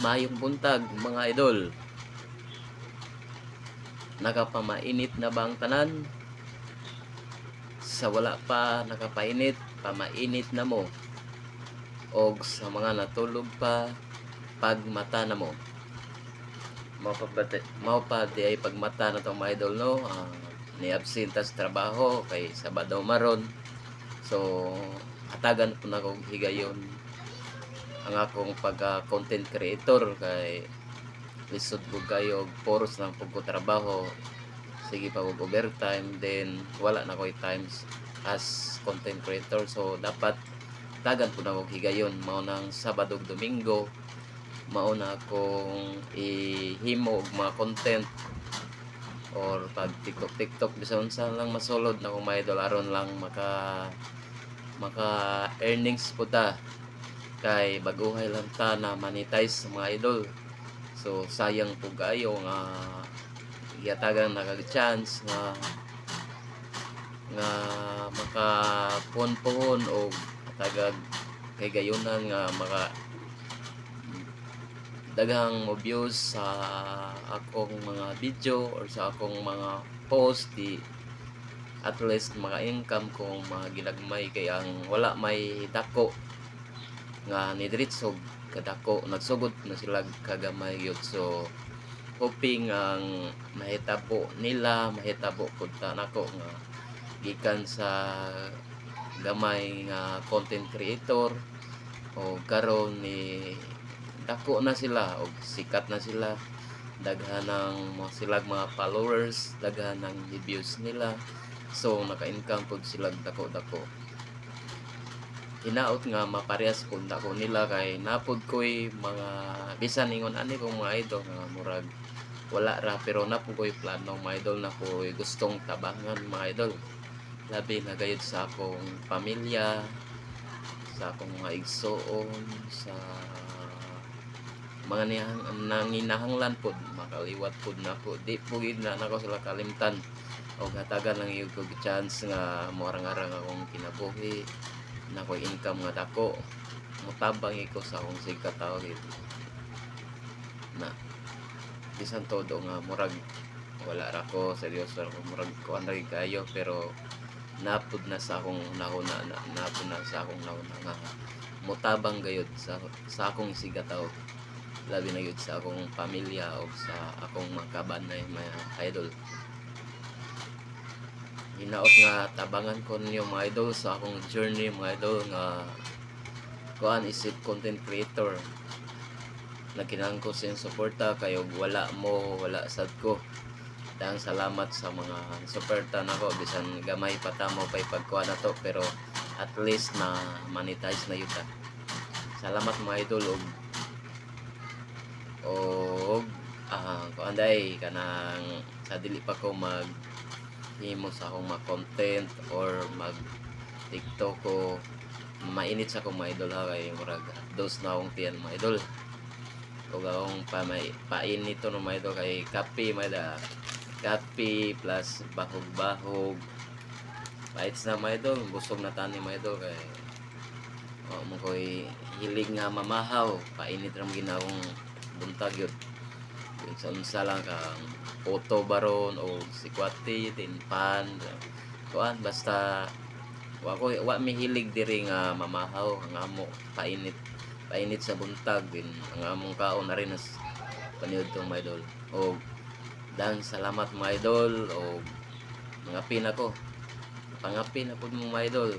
Mayong buntag mga idol. Nakapamainit na ba ang tanan? Sa wala pa nakapainit, pamainit na mo. Og sa mga natulog pa, pagmata na mo. Mao pa ba di- mao pa di ay pagmata na to mga idol no. Ah, ni absenta sa trabaho kay Sabado maron. So hatagan po na kong higayon ang akong pagka content creator kay lisod ko kayo og poros ng pagko-trabaho. Sige pa og overtime then wala na ko'y times as content creator. So dapat tagan po na kong higayon. Mao nang Sabado ug Domingo mao na akong ihimo og mga content or pag TikTok TikTok bisan unsa lang masulod na kung may dolaron lang maka maka earnings po ta kay baguhay lang ta na monetize mga idol. So sayang po kayo nga yatagang nakag-chance nga nga maka pohon o tagag kay gayunan nga maka daghang mo views sa akong mga video or sa akong mga post di at least mga income kung mga ginagmay kay ang wala may dako nga nidiritso kadako nagsugod na sila kagamay yun. So hoping ang mahitabo nila mahitabo pud ta nako nga gikan sa gamay nga content creator o karon ni dako na sila o sikat na sila. Daghan ng mga silag mga followers daghan ng views nila. So naka-income pud sila dako-dako hinaot nga maparehas pud dako nila kay napod ko'y mga bisan ingon ani kong mga idol nga murag wala ra pero napod ko'y plano mga idol na ko'y gustong tabangan mga idol. Labi na gayud sa akong pamilya sa akong mga igsoon sa mga nanginahanglan pod makaliwat pod na po. Di po na nako sila kalimtan. O hatagan lang yung ko chance nga moarang-arang akong kinabuhi na ko income nga dako. Mutabang iko sa akong tawag gid na bisan todo nga murag wala ra ko seryoso ra ko murag ko anday kayo pero napud na sa akong nahuna na napud na sa akong nahuna nga mutabang gayud sa sa akong sigataw labi na yun sa akong pamilya o sa akong mga kabanay mga idol hinaot nga tabangan ko ninyo mga idol sa akong journey mga idol nga kuan isip content creator. Nagkinahanglan ko sa suporta kayo wala mo wala sad ko. Dahil salamat sa mga suporta nako bisan gamay pa ta mo pay pagkuha na to pero at least na monetize na yuta salamat mga idol og og ah kuan day kanang sa dili pa ko mag himo sa akong mga content or mag TikTok ko mainit sa akong mga idol ha kay murag dos na akong tiyan mga idol ug akong pa may painit to no mga idol kay kape may da kape plus bahog-bahog. Paits na mga idol busog na tani mga idol kay o mo koy hilig nga mamahaw. Painit ra mo ginawong buntag yun sa unsa lang kang photo baron o sikwati tinpan kuan basta wa ko wa mi hilig diri nga mamahaw ang amo painit painit sa buntag din ang among kaon na rin as paniud tong mga idol. O dan salamat mga idol o mga pin ako. Pangapin ako mga idol